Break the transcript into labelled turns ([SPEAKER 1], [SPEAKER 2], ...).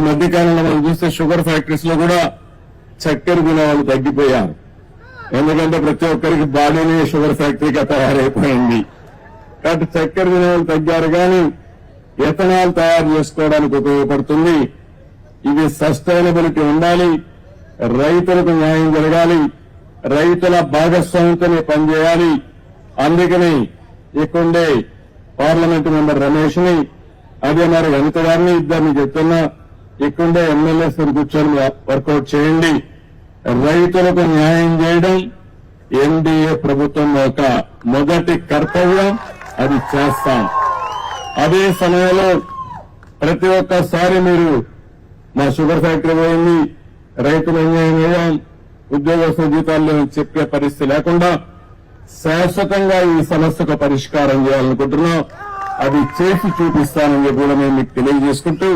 [SPEAKER 1] ఈ మధ్య కాలంలో మనం చూస్తే షుగర్ ఫ్యాక్టరీస్లో కూడా చక్కెర గుణాలు వాళ్ళు తగ్గిపోయారు. ఎందుకంటే ప్రతి ఒక్కరికి బాడీనే షుగర్ ఫ్యాక్టరీగా తయారైపోయింది. కాబట్టి చక్కెర గుణాలు తగ్గారు కానీ ఎథనాల్ తయారు చేసుకోవడానికి ఉపయోగపడుతుంది. ఇది సస్టైనబిలిటీ ఉండాలి. రైతులకు న్యాయం జరగాలి. రైతుల భాగస్వామ్యంతోనే పనిచేయాలి. అందుకని ఇక్కడే పార్లమెంట్ మెంబర్ రమేష్ని అదే మరి వనిత గారిని ఇద్దరిని చెప్తున్నా ఇక్కడే ఎమ్మెల్యేస్ కూర్చొని వర్కౌట్ చేయండి. రైతులకు న్యాయం చేయడం ఎన్డీఏ ప్రభుత్వం యొక్క మొదటి కర్తవ్యం. అది చేస్తాం. అదే సమయంలో ప్రతి ఒక్కసారి మీరు మా షుగర్ ఫ్యాక్టరీ పోయింది. రైతులు అన్యాయం వేయడం ఉద్యోగస్తుల జీతాల్లో చెప్పే పరిస్థితి లేకుండా శాశ్వతంగా ఈ సమస్యకు పరిష్కారం చేయాలనుకుంటున్నాం. అది చేసి చూపిస్తానని కూడా మేము మీకు తెలియజేసుకుంటూ